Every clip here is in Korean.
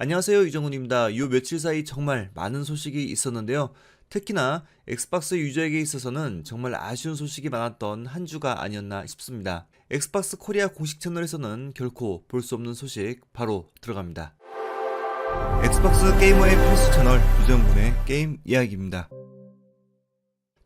안녕하세요 이정훈입니다. 요 며칠 사이 정말 많은 소식이 있었는데요. 특히나 엑스박스 유저에게 있어서는 정말 아쉬운 소식이 많았던 한 주가 아니었나 싶습니다. 엑스박스 코리아 공식 채널에서는 결코 볼 수 없는 소식 바로 들어갑니다. 엑스박스 게이머의 필수 채널 유정군의 게임 이야기입니다.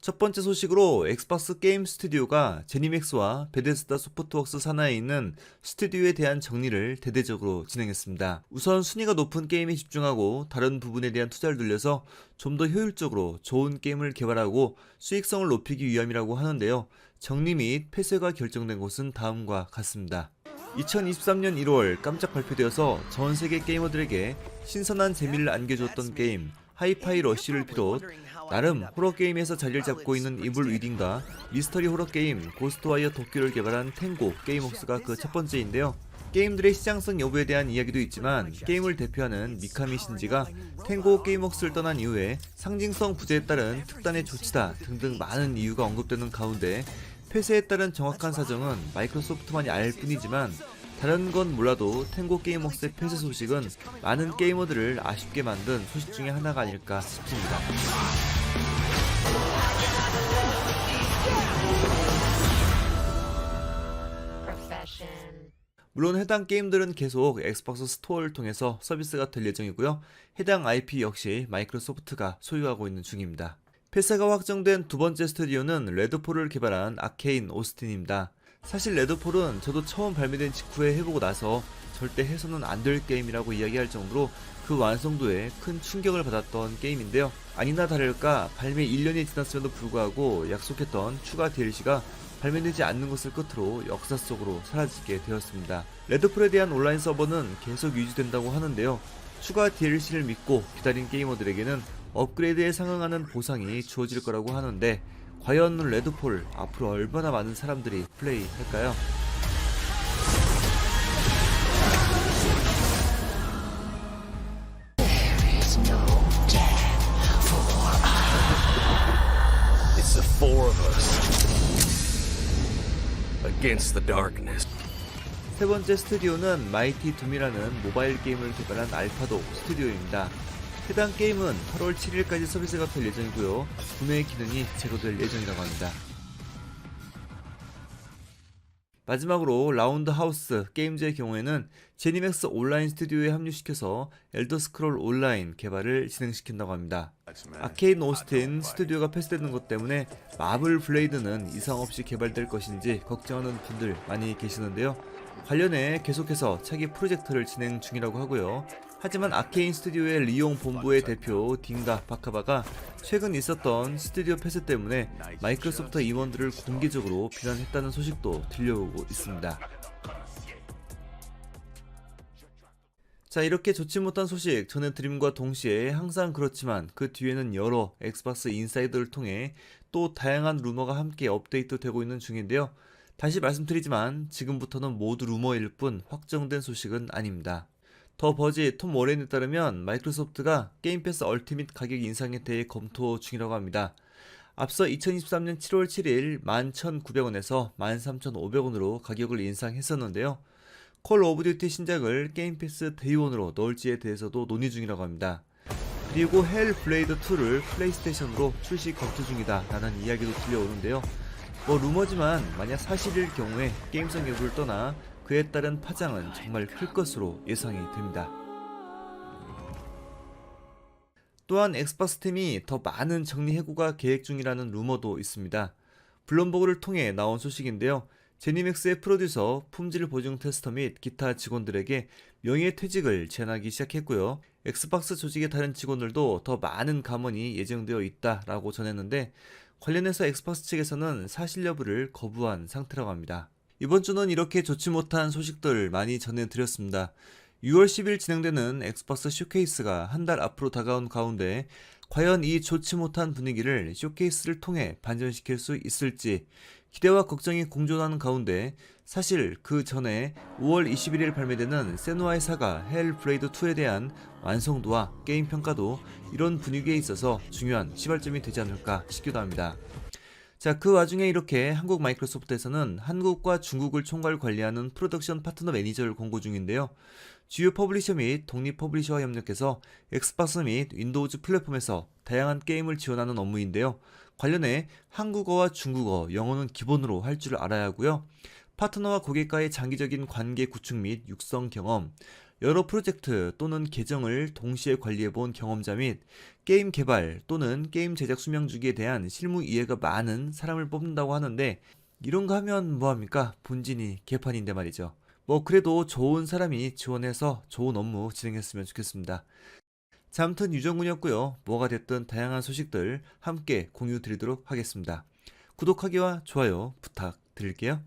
첫 번째 소식으로 엑스박스 게임 스튜디오가 제니맥스와 베데스다 소프트웍스 산하에 있는 스튜디오에 대한 정리를 대대적으로 진행했습니다. 우선 순위가 높은 게임에 집중하고 다른 부분에 대한 투자를 늘려서 좀 더 효율적으로 좋은 게임을 개발하고 수익성을 높이기 위함이라고 하는데요. 정리 및 폐쇄가 결정된 곳은 다음과 같습니다. 2023년 1월 깜짝 발표되어서 전 세계 게이머들에게 신선한 재미를 안겨줬던 게임 하이파이 러쉬를 비롯 나름 호러 게임에서 자리를 잡고 있는 이블 위딩과 미스터리 호러 게임 고스트와이어 도쿄를 개발한 탱고 게임웍스가 그 첫 번째인데요. 게임들의 시장성 여부에 대한 이야기도 있지만 게임을 대표하는 미카미 신지가 탱고 게임웍스를 떠난 이후에 상징성 부재에 따른 특단의 조치다 등등 많은 이유가 언급되는 가운데 폐쇄에 따른 정확한 사정은 마이크로소프트만이 알 뿐이지만 다른 건 몰라도 탱고 게임웍스의 폐쇄 소식은 많은 게이머들을 아쉽게 만든 소식 중에 하나가 아닐까 싶습니다. 물론 해당 게임들은 계속 엑스박스 스토어를 통해서 서비스가 될 예정이고요. 해당 IP 역시 마이크로소프트가 소유하고 있는 중입니다. 폐쇄가 확정된 두 번째 스튜디오는 레드폴을 개발한 아케인 오스틴입니다. 사실 레드폴은 저도 처음 발매된 직후에 해보고 나서 절대 해서는 안 될 게임이라고 이야기할 정도로 그 완성도에 큰 충격을 받았던 게임인데요. 아니나 다를까 발매 1년이 지났음에도 불구하고 약속했던 추가 DLC가 발매되지 않는 것을 끝으로 역사 속으로 사라지게 되었습니다. 레드풀에 대한 온라인 서버는 계속 유지된다고 하는데요. 추가 DLC를 믿고 기다린 게이머들에게는 업그레이드에 상응하는 보상이 주어질 거라고 하는데 과연 레드폴 앞으로 얼마나 많은 사람들이 플레이할까요? 세 번째 스튜디오는 마이티 둠이라는 모바일 게임을 개발한 알파도 스튜디오입니다. 해당 게임은 8월 7일까지 서비스가 될 예정이고요. 구매 기능이 제로될 예정이라고 합니다. 마지막으로 라운드 하우스 게임즈의 경우에는 제니맥스 온라인 스튜디오에 합류시켜서 엘더 스크롤 온라인 개발을 진행시킨다고 합니다. 아케인 오스틴 스튜디오가 폐쇄되는 것 때문에 마블 블레이드는 이상 없이 개발될 것인지 걱정하는 분들 많이 계시는데요. 관련해 계속해서 차기 프로젝트를 진행 중이라고 하고요. 하지만 아케인 스튜디오의 리용 본부의 대표 딩가 바카바가 최근 있었던 스튜디오 폐쇄 때문에 마이크로소프트 임원들을 공개적으로 비난했다는 소식도 들려오고 있습니다. 자 이렇게 좋지 못한 소식 전해드림과 동시에 항상 그렇지만 그 뒤에는 여러 엑스박스 인사이드를 통해 또 다양한 루머가 함께 업데이트 되고 있는 중인데요. 다시 말씀드리지만 지금부터는 모두 루머일 뿐 확정된 소식은 아닙니다. 더 버지 톰 워렌에 따르면 마이크로소프트가 게임 패스 얼티밋 가격 인상에 대해 검토 중이라고 합니다. 앞서 2023년 7월 7일 11,900원에서 13,500원으로 가격을 인상했었는데요. 콜 오브 듀티 신작을 게임 패스 데이원으로 넣을지에 대해서도 논의 중이라고 합니다. 그리고 헬 블레이드 2를 플레이스테이션으로 출시 검토 중이다 라는 이야기도 들려오는데요. 뭐 루머지만 만약 사실일 경우에 게임성 여부를 떠나 그에 따른 파장은 정말 클 것으로 예상이 됩니다. 또한 엑스박스 팀이 더 많은 정리 해고가 계획 중이라는 루머도 있습니다. 블룸버그를 통해 나온 소식인데요. 제니맥스의 프로듀서, 품질 보증 테스터 및 기타 직원들에게 명예 퇴직을 제안하기 시작했고요. 엑스박스 조직의 다른 직원들도 더 많은 감원이 예정되어 있다라고 전했는데 관련해서 엑스박스 측에서는 사실 여부를 거부한 상태라고 합니다. 이번 주는 이렇게 좋지 못한 소식들 많이 전해드렸습니다. 6월 10일 진행되는 엑스박스 쇼케이스가 한 달 앞으로 다가온 가운데 과연 이 좋지 못한 분위기를 쇼케이스를 통해 반전시킬 수 있을지 기대와 걱정이 공존하는 가운데 사실 그 전에 5월 21일 발매되는 세누아의 사가 헬 브레이드 2에 대한 완성도와 게임 평가도 이런 분위기에 있어서 중요한 시발점이 되지 않을까 싶기도 합니다. 자, 그 와중에 이렇게 한국 마이크로소프트에서는 한국과 중국을 총괄 관리하는 프로덕션 파트너 매니저를 공고 중인데요. 주요 퍼블리셔 및 독립 퍼블리셔와 협력해서 엑스박스 및 윈도우즈 플랫폼에서 다양한 게임을 지원하는 업무인데요. 관련해 한국어와 중국어, 영어는 기본으로 할 줄 알아야 하고요. 파트너와 고객과의 장기적인 관계 구축 및 육성 경험, 여러 프로젝트 또는 계정을 동시에 관리해 본 경험자 및 게임 개발 또는 게임 제작 수명 주기에 대한 실무 이해가 많은 사람을 뽑는다고 하는데 이런 거 하면 뭐합니까? 본진이 개판인데 말이죠. 뭐 그래도 좋은 사람이 지원해서 좋은 업무 진행했으면 좋겠습니다. 자, 아무튼 유정군이었고요. 뭐가 됐든 다양한 소식들 함께 공유 드리도록 하겠습니다. 구독하기와 좋아요 부탁드릴게요.